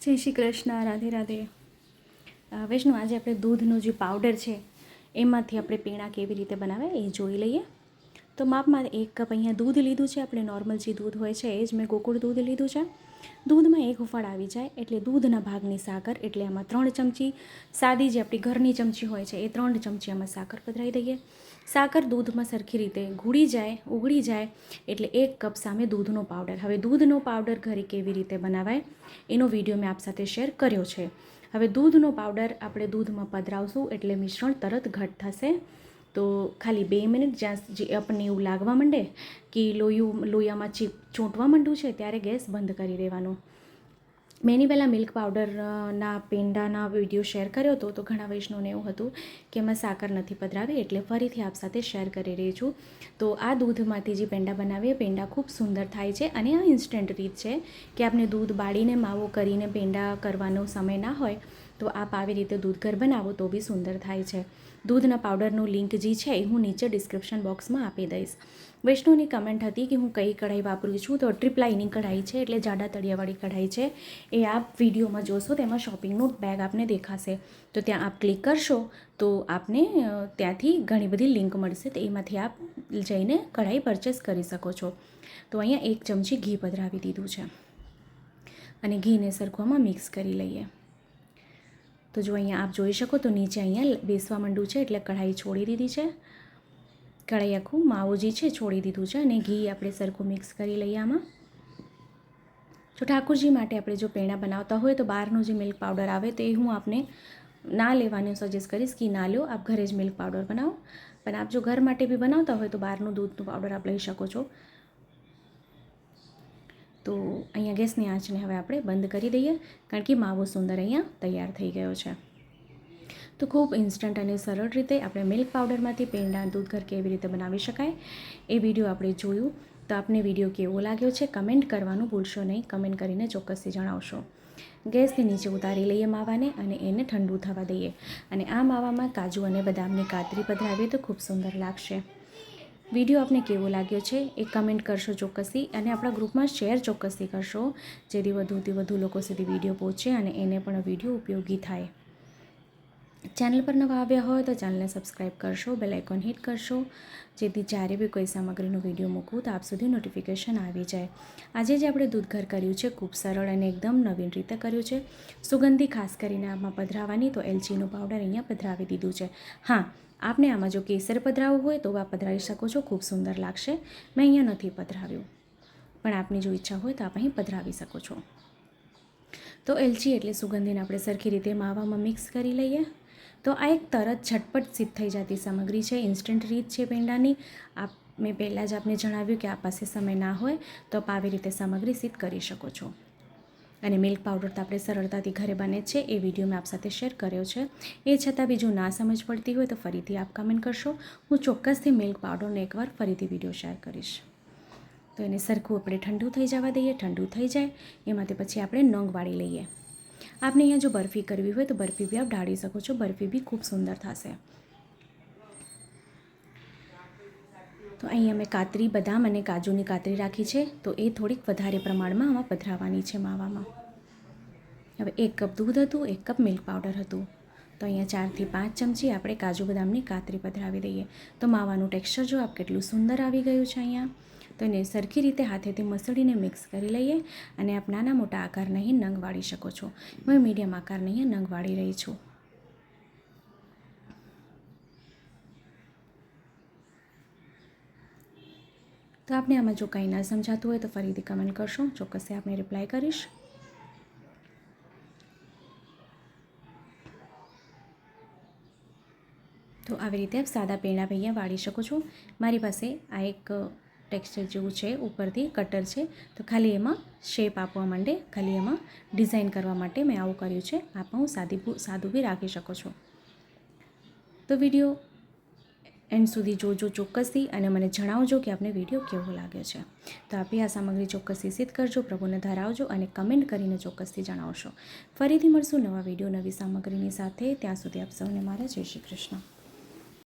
જય શ્રી કૃષ્ણ, રાધે રાધે. વૈષ્ણવ વૈષ્ણુ, આજે આપણે દૂધનો જે પાવડર છે, એમાંથી આપણે પીણા કેવી રીતે બનાવે એ જોઈ લઈએ. તો માપમાં એક કપ અહીંયા દૂધ લીધું છે. આપણે નોર્મલ જે દૂધ હોય છે, એ જ મેં ગોકુળ દૂધ લીધું છે. દૂધમાં એક હુફાળ આવી જાય એટલે દૂધના ભાગની સાકર, એટલે આમાં ત્રણ ચમચી સાદી જે આપણી ઘરની ચમચી હોય છે, એ ત્રણ ચમચી આમાં સાકર પધરાવી દઈએ. સાકર દૂધમાં સરખી રીતે ઘૂળી જાય ઉગળી જાય, એટલે એક કપ સામે દૂધનો પાવડર. હવે દૂધનો પાવડર ઘરે કેવી રીતે બનાવાય, એનો વીડિયો મેં આપ સાથે શેર કર્યો છે. હવે દૂધનો પાવડર આપણે દૂધમાં પધરાવશું એટલે મિશ્રણ તરત ઘટ થશે. તો ખાલી બે મિનિટ જ્યાં જે આપણને એવું લાગવા માંડે કે લોયું, લોયામાં ચીપ ચોંટવા માંડ્યું છે, ત્યારે ગેસ બંધ કરી દેવાનો. મેં એની પહેલાં મિલ્ક પાવડરના, પેંડાના વીડિયો શેર કર્યો હતો, તો ઘણા વૈષ્ણવને એવું હતું કે એમાં સાકર નથી પધરાવી, એટલે ફરીથી આપ સાથે શેર કરી રહી છું. તો આ દૂધમાંથી જે પેંડા બનાવીએ, પેંડા ખૂબ સુંદર થાય છે અને આ ઇન્સ્ટન્ટ રીત છે કે આપણે દૂધ બાળીને, માવો કરીને પેંડા કરવાનો સમય ના હોય તો આપ આવી રીતે દૂધ ઘર બનાવો તો બી સુંદર થાય છે. દૂધના પાવડરનું લિંક જે છે એ હું નીચે ડિસ્ક્રિપ્શન બોક્સમાં આપી દઈશ. વૈષ્ણુની કમેન્ટ હતી કે હું કઈ કઢાઈ વાપરું છું તો ટ્રિપલાઈની કઢાઈ છે એટલે જાડા તળિયાવાળી કઢાઈ છે. એ આપ વિડીયોમાં જોશો તેમાં શોપિંગનું બેગ આપને દેખાશે. તો ત્યાં આપ ક્લિક કરશો તો આપને ત્યાંથી ઘણી બધી લિંક મળશે તો એમાંથી આપ જઈને કઢાઈ પરચેસ કરી શકો છો. તો અહીંયા એક ચમચી ઘી પધરાવી દીધું છે. અને ઘીને સરખોમાં મિક્સ કરી લઈએ. તો જો અહીંયા આપ જોઈ શકો તો નીચે અહીંયા બેસવા માંડ્યું છે એટલે કઢાઈ છોડી દીધી છે. કઢાઈ આખું માવો છે છોડી દીધું છે અને ઘી આપણે સરખું મિક્સ કરી લઈએ આમાં. જો ઠાકોરજી માટે આપણે જો પેણા બનાવતા હોય તો બહારનો જે મિલ્ક પાવડર આવે તો એ હું આપને ના લેવાનું સજેસ્ટ કરીશ કે ના લો, આપ ઘરે જ મિલ્ક પાવડર બનાવો. પણ આપ જો ઘર માટે બી બનાવતા હોય તો બહારનું દૂધનું પાવડર આપ લઈ શકો છો. તો અહીંયા ગેસની આંચને હવે આપણે બંધ કરી દઈએ, કારણ કે માવો સુંદર અહીંયા તૈયાર થઈ ગયો છે. તો ખૂબ ઇન્સ્ટન્ટ અને સરળ રીતે આપણે મિલ્ક પાવડરમાંથી પેંડા, દૂધ, ઘર કેવી રીતે બનાવી શકાય. એ વીડિયો આપણે જોયું. તો આપને વીડિયો કેવો લાગ્યો છે કમેન્ટ કરવાનું ભૂલશો નહીં. કમેન્ટ કરીને ચોક્કસથી જણાવશો. ગેસથી નીચે ઉતારી લઈએ માવાને અને એને ઠંડુ થવા દઈએ. અને આ માવામાં કાજુ અને બદામની કાતરી પધરાવીએ તો ખૂબ સુંદર લાગશે. વીડિયો આપને કેવો લાગ્યો છે એ કમેન્ટ કરશો ચોક્કસથી અને આપણા ગ્રુપમાં શેર ચોક્કસથી કરશો, જેથી વધુથી વધુ લોકો સુધી વીડિયો પહોંચે અને એને પણ વીડિયો ઉપયોગી થાય. ચેનલ પર નવા આવ્યા હોય તો ચેનલને સબસ્ક્રાઈબ કરશો બેલ આઇકોન હિટ કરશો, જેથી જ્યારે બી કોઈ સામગ્રીનો વીડિયો મૂકું તો આપ સુધી નોટિફિકેશન આવી જાય. આજે જે આપણે દૂધ ઘર કર્યું છે ખૂબ સરળ અને એકદમ નવીન રીતે કર્યું છે. સુગંધી ખાસ કરીને આમાં પધરાવવાની તો એલચીનો પાવડર અહીંયા પધરાવી દીધું છે. હા આપને આમાં જો કેસર પધરાવવું હોય તો આ પધરાવી શકો છો. ખૂબ સુંદર લાગશે. મેં અહીંયા નથી પધરાવ્યું. પણ આપની જો ઈચ્છા હોય તો આપ અહીં પધરાવી શકો છો. તો એલચી એટલે સુગંધીને આપણે સરખી રીતે માવામાં મિક્સ કરી લઈએ. તો આ એક તરત ઝટપટ સિદ્ધ થઈ જતી સામગ્રી છે. ઇન્સ્ટન્ટ રીત છે પેંડાની. આપ, મેં પહેલાં જ આપને જણાવ્યું કે આ પાસે સમય ના હોય તો આપ આવી રીતે સામગ્રી સિદ્ધ કરી શકો છો. અને મિલ્ક પાવડર તો આપણે સરળતાથી ઘરે બને છે. એ વીડિયો મેં આપ સાથે શેર કર્યો છે. એ છતાં બીજું ના સમજ પડતી હોય તો ફરીથી આપ કમેન્ટ કરશો. હું ચોક્કસથી મિલ્ક પાવડરનો એકવાર ફરીથી વીડિયો શેર કરીશ. તો એને સરખું આપણે ઠંડુ થઈ જવા દઈએ, ઠંડુ થઈ જાય. એમાંથી પછી આપણે નંગ વાળી લઈએ. આપને અહીંયા જો બરફી કરવી હોય તો બરફી બી આપ ઢાળી શકો છો. બરફી બી ખૂબ સુંદર થશે. તો અહીં અમે કાતરી બદામ અને કાજુની કાતરી રાખી છે, તો એ થોડીક વધારે પ્રમાણમાં આમાં પધરાવવાની છે માવામાં. હવે એક કપ દૂધ હતું, એક કપ મિલ્ક પાવડર હતું. તો અહીંયા ચારથી પાંચ ચમચી આપણે કાજુ બદામની કાતરી પધરાવી દઈએ. તો માવાનું ટેક્સચર જો આપ કેટલું સુંદર આવી ગયું છે અહીંયા. તો એને સરખી રીતે હાથેથી મસળીને મિક્સ કરી લઈએ અને આપ નાના મોટા આકારના અહીં નંગ વાળી શકો છો. હું મીડિયમ આકારને અહીંયા નંગ વાળી રહી છું. તો આપને આમાં જો કંઈ ના સમજાતું હોય તો ફરીથી કમેન્ટ કરશો. ચોક્કસથી આપને રિપ્લાય કરીશ. તો આવી રીતે આપ સાદા પેણા ભૈયા વાળી શકો છો. મારી પાસે આ એક ટેક્સચર જેવું છે, ઉપરથી કટર છે. તો ખાલી એમાં શેપ આપવા માંડે. ખાલી એમાં ડિઝાઇન કરવા માટે મેં આવું કર્યું છે. આપ હું સાદી સાદું બી રાખી શકો છો. તો વીડિયો એન્ડ સુધી જોજો ચોક્કસથી અને મને જણાવજો કે આપને વીડિયો કેવો લાગે છે. તો આપી આ સામગ્રી ચોક્કસથી સિદ્ધ કરજો, પ્રભુને ધરાવજો અને કમેન્ટ કરીને ચોક્કસથી જણાવશો. ફરીથી મળશું નવા વીડિયો, નવી સામગ્રીની સાથે. ત્યાં સુધી આપ સૌને મારા જય શ્રી કૃષ્ણ.